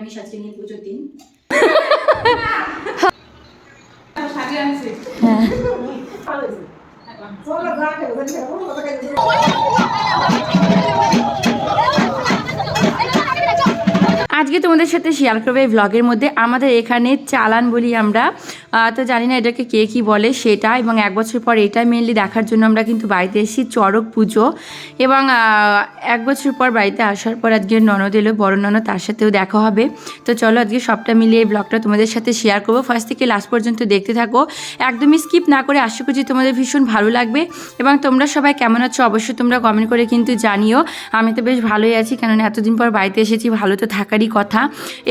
নিরামিষ আজকে নিয়ে পুজোর দিন। আজকে তোমাদের সাথে শেয়ার করব এই ব্লগের মধ্যে। আমাদের এখানে চালান বলি আমরা। তো জানি না এটাকে কে কি বলে সেটা এবং এক বছর পর এটা মেনলি দেখার জন্য আমরা কিন্তু বাড়িতে এসেছি, চড়ক পুজো। এবং এক বছর পর বাড়িতে আসার পর আজকে ননদ এলো, বড় ননদ, তার সাথেও দেখা হবে। তো চলো আজকে সবটা মিলিয়ে এই ব্লগটা তোমাদের সাথে শেয়ার করব। ফার্স্ট থেকে লাস্ট পর্যন্ত দেখতে থাকো। একদমই স্কিপ না করে আশা করছি তোমাদের ভীষণ ভালো লাগবে। এবং তোমরা সবাই কেমন আছো অবশ্যই তোমরা কমেন্ট করে কিন্তু জানিও। আমি তো বেশ ভালোই আছি, কেননা এতদিন পর বাড়িতে এসেছি, ভালো তো থাকারই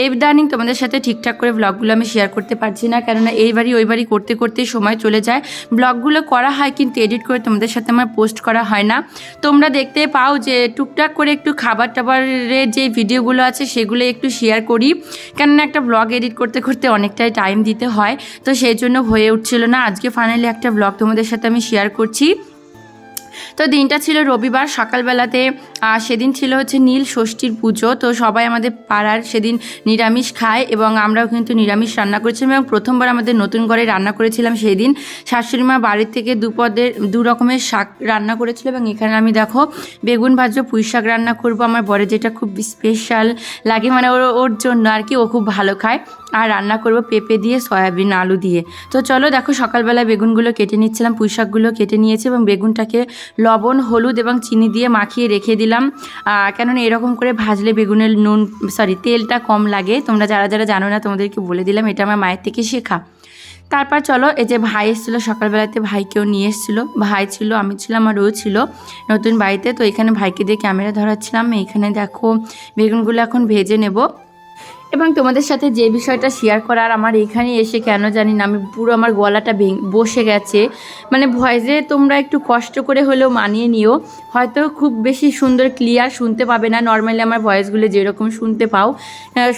এই ইদানিং তোমাদের সাথে ঠিকঠাক করে ব্লগগুলো আমি শেয়ার করতে পারছি না, কেননা এই বাড়ি ওই বাড়ি করতে করতেই সময় চলে যায়। ব্লগগুলো করা হয় কিন্তু এডিট করে তোমাদের সাথে আমার পোস্ট করা হয় না। তোমরা দেখতে পাও যে টুকটাক করে একটু খাবার টাবারের যে ভিডিওগুলো আছে সেগুলো একটু শেয়ার করি। কেননা একটা ব্লগ এডিট করতে করতে অনেকটাই টাইম দিতে হয়। তো সেই জন্য হয়ে উঠছিল না। আজকে ফাইনালি একটা ব্লগ তোমাদের সাথে আমি শেয়ার করছি। তো দিনটা ছিল রবিবার, সকালবেলাতে সেদিন ছিল হচ্ছে নীল ষষ্ঠীর পুজো। তো সবাই আমাদের পাড়ার সেদিন নিরামিষ খায় এবং আমরাও কিন্তু নিরামিষ রান্না করেছিলাম এবং প্রথমবার আমাদের নতুন ঘরে রান্না করেছিলাম সেই দিন শাশুড়ি মা বাড়ির থেকে দুপদের দু রকমের শাক রান্না করেছিল এবং এখানে আমি দেখো বেগুন ভাজো, পুঁই শাক রান্না করব। আমার বরে যেটা খুব স্পেশাল লাগে মানে ওর ওর জন্য আর কি, ও খুব ভালো খায়। আর রান্না করব পেঁপে দিয়ে, সয়াবিন, আলু দিয়ে। তো চলো দেখো সকালবেলা বেগুনগুলো কেটে নিচ্ছিলাম, পুঁই শাকগুলো কেটে নিয়েছি এবং বেগুনটাকে লবণ, হলুদ এবং চিনি দিয়ে মাখিয়ে রেখে দিলাম। কেননা এরকম করে ভাজলে বেগুনের নুন সরি তেলটা কম লাগে। তোমরা যারা যারা জানো না, তোমাদেরকে বলে দিলাম, এটা আমার মায়ের থেকে শেখা। তারপর চলো, এই যে ভাই এসেছিল সকালবেলাতে, ভাইকেও নিয়ে এসেছিল। ভাই ছিল, আমি ছিলাম, আর ও ছিল নতুন বাড়িতে। তো এখানে ভাইকে দিয়ে ক্যামেরা ধরাচ্ছিলাম। এখানে দেখো, বেগুনগুলো এখন ভেজে নেব। এবং তোমাদের সাথে যে বিষয়টা শেয়ার করার আমার এখানে এসে কেন জানি না, আমি পুরো আমার গলাটা বসে গেছে। মানে ভয়েসে তোমরা একটু কষ্ট করে হলেও মানিয়ে নিও। হয়তো খুব বেশি সুন্দর ক্লিয়ার শুনতে পাবে না। নর্মালি আমার ভয়েসগুলো যেরকম শুনতে পাও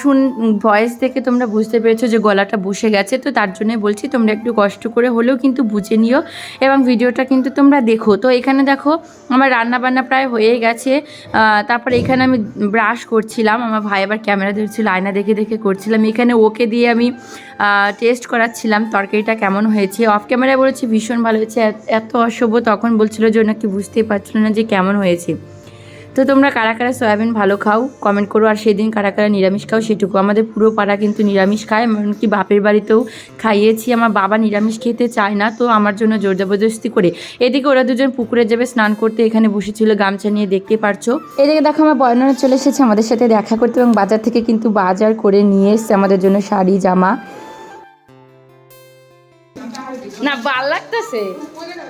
শুন ভয়েস থেকে তোমরা বুঝতে পেরেছ যে গলাটা বসে গেছে। তো তার জন্যই বলছি, তোমরা একটু কষ্ট করে হলেও কিন্তু বুঝে নিও এবং ভিডিওটা কিন্তু তোমরা দেখো। তো এখানে দেখো, আমার রান্না বান্না প্রায় হয়ে গেছে। তারপর এখানে আমি ব্রাশ করছিলাম। আমার ভাই আবার ক্যামেরা ধরছিল, আয়না দেখে দেখে করছিলাম। এখানে ওকে দিয়ে আমি টেস্ট করাচ্ছিলাম তরকারিটা কেমন হয়েছে। অফ ক্যামেরায় বলেছি ভীষণ ভালো হয়েছে। এত- অসভ্য তখন বলছিল যে ওনাকে নাকি বুঝতেই পারছিল না যে কেমন হয়েছে। তো তোমরা কারা কারা সয়াবিন ভালো খাও কমেন্ট করো। আর সেদিন কারা কারা নিরামিষ খাও সেটুকু। আমাদের পুরো পাড়া কিন্তু নিরামিষ খায়। এমনকি বাপের বাড়িতেও খাইয়েছি। আমার বাবা নিরামিষ খেতে চায় না তো আমার জন্য জোর জবরদস্তি করে। এদিকে ওরা দুজন পুকুরে যাবে স্নান করতে এখানে বসেছিল গামছা নিয়ে দেখতে পারছ। এদিকে দেখো আমার বর্ণনা চলে এসেছে আমাদের সাথে দেখা করতে এবং বাজার থেকে কিন্তু বাজার করে নিয়ে এসছে আমাদের জন্য শাড়ি জামা। না ভালো লাগতেছে।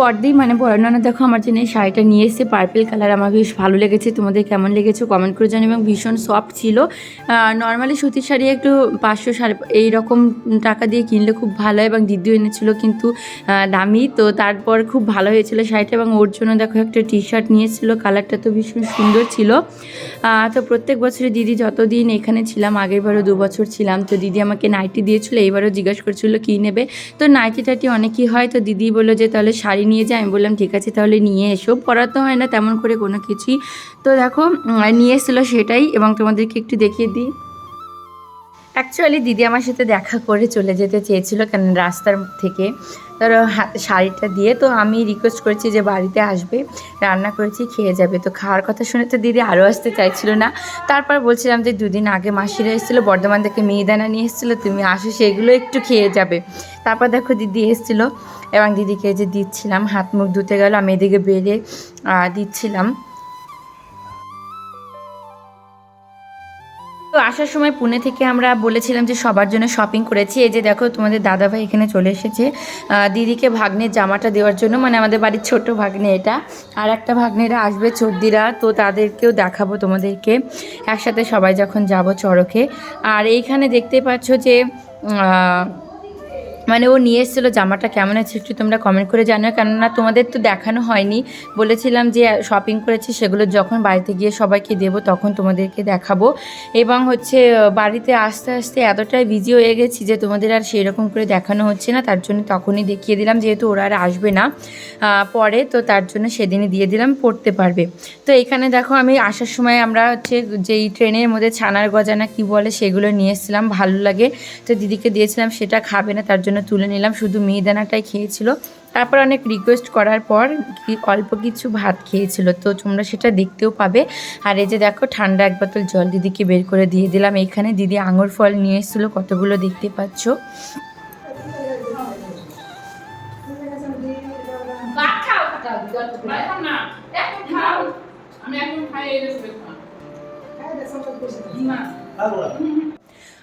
বড়দি মানে বর্ণনা দেখো আমার জন্য এই শাড়িটা নিয়ে এসেছে পার্পেল কালার আমার বেশ ভালো লেগেছে, তোমাদের কেমন লেগেছে কমেন্ট করে জানি এবং ভীষণ সফট ছিল। নর্মালি সুতির শাড়ি একটু পাঁচশো সাড়ে এই রকম টাকা দিয়ে কিনলে খুব ভালো এবং দিদিও এনেছিল কিন্তু দামি, তো তারপর খুব ভালো হয়েছিল শাড়িটা, এবং ওর জন্য দেখো একটা টি শার্ট নিয়েছিল কালারটা তো ভীষণ সুন্দর ছিল। তো প্রত্যেক বছরে দিদি যতদিন এখানে ছিলাম, আগেরবারও দু বছর ছিলাম, তো দিদি আমাকে নাইটি দিয়েছিল, এইবারও জিজ্ঞাসা করছিল কী নেবে, তো নাইটি টাইটি অনেকই হয়, তো দিদি বলল যে তাহলে শাড়ি নিয়ে যায়, আমি বললাম, ঠিক আছে, তাহলে নিয়ে এসো। পরাতে হয় না, তেমন করে কোনো কিছুই। তো দেখো নিয়ে এসেছিল সেটাই, এবং তোমাদেরকে একটু দেখিয়ে দিই। অ্যাকচুয়ালি দিদি আমার সাথে দেখা করে চলে যেতে চেয়েছিলো, কেন রাস্তার থেকে। তার শাড়িটা দিয়ে, তো আমি রিকোয়েস্ট করেছি যে বাড়িতে আসবে, রান্না করেছি, খেয়ে যাবে। তো খাওয়ার কথা শুনে তো দিদি আরও আসতে চাইছিল না। তারপর বলছিলাম যে দুদিন আগে মাসিরা এসেছিল, বর্ধমান থেকে মিহিদানা নিয়ে এসেছিল, তুমি আসো, সেগুলো একটু খেয়ে যাবে। তারপর দেখো দিদি এসেছিল, এবং দিদিকে যে দিচ্ছিলাম, হাত মুখ ধুতে গেল, আমি এদিকে বেড়ে দিচ্ছিলাম। তো আসার সময় পুনে থেকে আমরা বলেছিলাম যে সবার জন্য শপিং করেছি। এই যে দেখো, তোমাদের দাদাভাই এখানে চলে এসেছে। দিদিকে ভাগ্নের জামাটা দেওয়ার জন্য মানে আমাদের বাড়ির ছোট ভাগ্নে এটা। আর একটা ভাগ্নেরা আসবে, চর্দিরা, তো তাদেরকেও দেখাবো তোমাদেরকে। একসাথে সবাই যখন যাব চড়কে। আর এইখানে দেখতে পাচ্ছ যে মানে ও নিয়ে এসেছিল জামাটা কেমন আছে একটু তোমরা কমেন্ট করে জানো কেননা তোমাদের তো দেখানো হয়নি। বলেছিলাম যে শপিং করেছি, সেগুলো যখন বাড়িতে গিয়ে সবাইকে দেবো তখন তোমাদেরকে দেখাবো। এবং হচ্ছে বাড়িতে আস্তে আস্তে এতটাই বিজি হয়ে গেছি যে তোমাদের আর সেই রকম করে দেখানো হচ্ছে না। তার জন্য তখনই দেখিয়ে দিলাম, যেহেতু ওরা আর আসবে না পরে। তো তার জন্য সেদিনই দিয়ে দিলাম, পড়তে পারবে। তো এখানে দেখো, আমি আসার সময় আমরা হচ্ছে যেই ট্রেনের মধ্যে ছানার গজানা কি বলে সেগুলো নিয়ে এসেছিলাম, ভালো লাগে। তো দিদিকে দিয়েছিলাম, সেটা খাবে না, তার জন্য তুলে নিলাম। শুধু মিহিদানাটাই খেয়েছিল। তারপর অনেক রিকোয়েস্ট করার পর কি অল্প কিছু ভাত খেয়েছিল। তো তোমরা সেটা দেখতেও পাবে। আর এই যে দেখো ঠান্ডা এক বোতল জল দিদিকে বের করে দিয়ে দিলাম। এখানে দিদি আঙুর ফল নিয়ে এসেছিল কতগুলো দেখতে পাচ্ছ? ভাত খাও এখন না। এখন খাও। আমি এখন খাই এই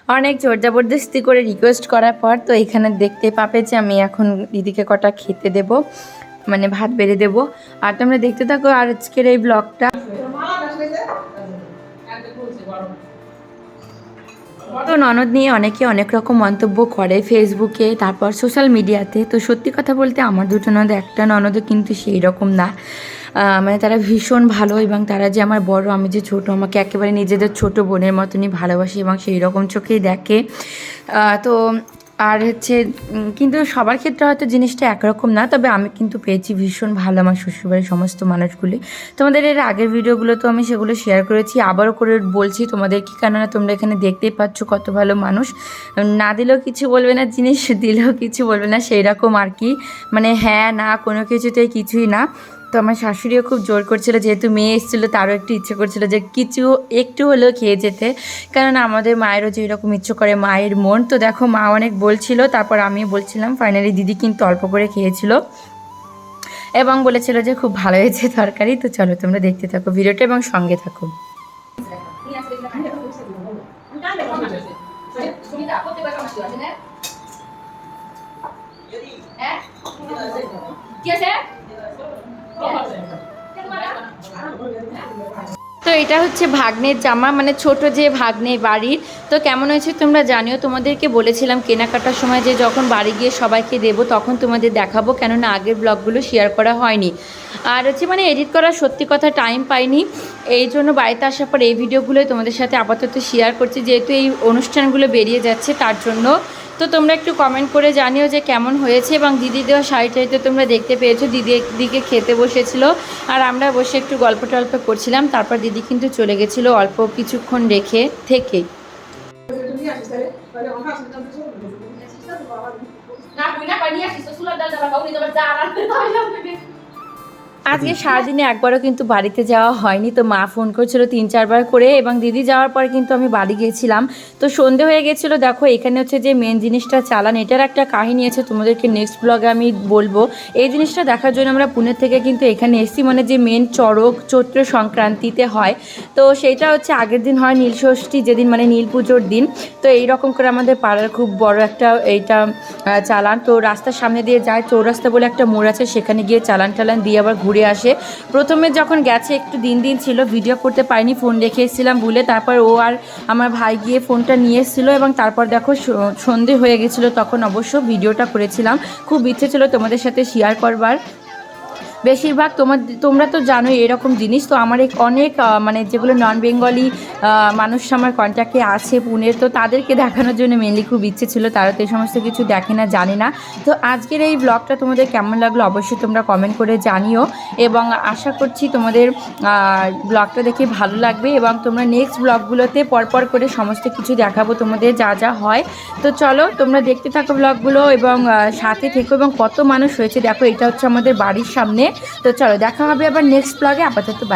অনেক জোর জবরদস্তি করে রিকোয়েস্ট করার পর তো এখানে দেখতে পাবে যে আমি এখন দিদিকে কটা খেতে দেব মানে ভাত বেড়ে দেব। আর তোমরা দেখতে থাকো আর আজকের এই ব্লগটা তো ননদ নিয়ে অনেকে অনেক রকম মন্তব্য করে ফেসবুকে, তারপর সোশ্যাল মিডিয়াতে তো। সত্যি কথা বলতে আমার দুটো ননদ, একটা ননদও কিন্তু সেই রকম না। মানে তারা ভীষণ ভালো এবং তারা যে আমার বড়, আমি যে ছোট, আমাকে একেবারে নিজেদের ছোট বোনের মতনই ভালোবাসে এবং সেই রকম চোখেই দেখে। তো আর হচ্ছে কিন্তু সবার ক্ষেত্রে হয়তো জিনিসটা একরকম না, তবে আমি কিন্তু পেয়েছি ভীষণ ভালো আমার শ্বশুরবাড়ির সমস্ত মানুষগুলি। তোমাদের এর আগের ভিডিওগুলো তো আমি সেগুলো শেয়ার করেছি, আবারও করে বলছি তোমাদের কি, কেননা তোমরা এখানে দেখতেই পাচ্ছ কত ভালো মানুষ। না দিলেও কিছু বলবে না, জিনিস দিলেও কিছু বলবে না সেই রকম আর কি। মানে হ্যাঁ না কোনো কিছুতেই কিছুই না। তো আমার শাশুড়িও খুব জোর করছিল, যেহেতু মেয়ে এসেছিল, তারও একটু ইচ্ছে করছিল যে কিছু একটু হলেও খেয়ে যেতে। কারণ আমাদের মায়েরও যে এরকম ইচ্ছে করে, মায়ের মন তো দেখো মা অনেক বলছিল, তারপর আমি বলছিলাম ফাইনালি দিদি কিন্তু অল্প করে খেয়েছিল। এবং বলেছিল যে খুব ভালো হয়েছে তরকারি, তো চলো তোমরা দেখতে থাকো ভিডিওটা এবং সঙ্গে থাকো। হ্যাঁ? কি আছে? এটা হচ্ছে ভাগ্নের জামা মানে ছোট যে ভাগ্নে বাড়ির তো কেমন হয়েছে তোমরা জানিও। তোমাদেরকে বলেছিলাম কেনাকাটার সময় যে যখন বাড়ি গিয়ে সবাইকে দেবো, তখন তোমাদের দেখাবো। কেননা আগের ব্লগগুলো শেয়ার করা হয়নি। আর হচ্ছে মানে এডিট করার সত্যি কথা টাইম পাইনি। এই জন্য বাড়িতে আসার পর এই ভিডিওগুলোই তোমাদের সাথে আপাতত শেয়ার করছি। যেহেতু এই অনুষ্ঠানগুলো বেরিয়ে যাচ্ছে, তার জন্য তো তোমরা একটু কমেন্ট করে জানিও যে কেমন হয়েছে এবং দিদি দেওয়া শাড়িটাই তো তোমরা দেখতে পেয়েছ। দিদি একদিকে খেতে বসেছিল আর আমরা বসে একটু গল্প টল্প করছিলাম, তারপর দিদি কিন্তু চলে গেছিল অল্প কিছুক্ষণ রেখে থেকেই না আজকে সারাদিনে একবারও কিন্তু বাড়িতে যাওয়া হয়নি। তো মা ফোন করছিল তিন, চারবার করে এবং দিদি যাওয়ার পর কিন্তু আমি বাড়ি গিয়েছিলাম। তো সন্ধে হয়ে গেছিল, দেখো এখানে হচ্ছে যে মেন জিনিসটা চালান, এটার একটা কাহিনী আছে, তোমাদেরকে নেক্সট ব্লগে আমি বলব। এই জিনিসটা দেখার জন্য আমরা পুনে থেকে কিন্তু এখানে এসেছি মানে যে মেন চড়ক চৈত্র সংক্রান্তিতে হয়। তো সেইটা হচ্ছে আগের দিন হয় নীলষষ্ঠী, যেদিন মানে নীল পুজোর দিন। তো এই রকম করে আমাদের পাড়ার খুব বড় একটা এইটা চালান। তো রাস্তার সামনে দিয়ে যায় চৌরাস্তা বলে একটা মোড় আছে, সেখানে গিয়ে চালান টালান দিয়ে আবার ঘুরে আসে। প্রথমে যখন গেছে, একটু দিন দিন ছিল ভিডিও করতে পারিনি ফোন রেখে এসেছিলাম বলে তারপর ও আর আমার ভাই গিয়ে ফোনটা নিয়ে এসেছিল এবং তারপর দেখো সন্ধে হয়ে গেছিল, তখন অবশ্য ভিডিওটা করেছিলাম। খুব ইচ্ছে ছিল তোমাদের সাথে শেয়ার করবার। বেশিরভাগ তোমার তোমরা তো জানোই এরকম জিনিস, তো আমার অনেক মানে যেগুলো নন বেঙ্গলি মানুষ আমার কন্ট্যাক্টে আছে পুনের তো তাদেরকে দেখানোর জন্য মেনলি খুব ইচ্ছে ছিল, তারা তো এই সমস্ত কিছু দেখে না, জানে না। তো আজকের এই ব্লগটা তোমাদের কেমন লাগল অবশ্যই তোমরা কমেন্ট করে জানিও, এবং আশা করছি তোমাদের ব্লগটা দেখে ভালো লাগবে, এবং তোমরা নেক্সট ব্লগগুলোতে পরপর করে সমস্ত কিছু দেখাবো তোমাদের যা যা হয়। তো চলো, তোমরা দেখতে থাকো ব্লগগুলো এবং সাথে থেকো, এবং কত মানুষ হয়েছে, দেখো, এটা হচ্ছে আমাদের বাড়ির সামনে। তো চলো দেখা হবে আবার নেক্সট ব্লগে আপাতত বাই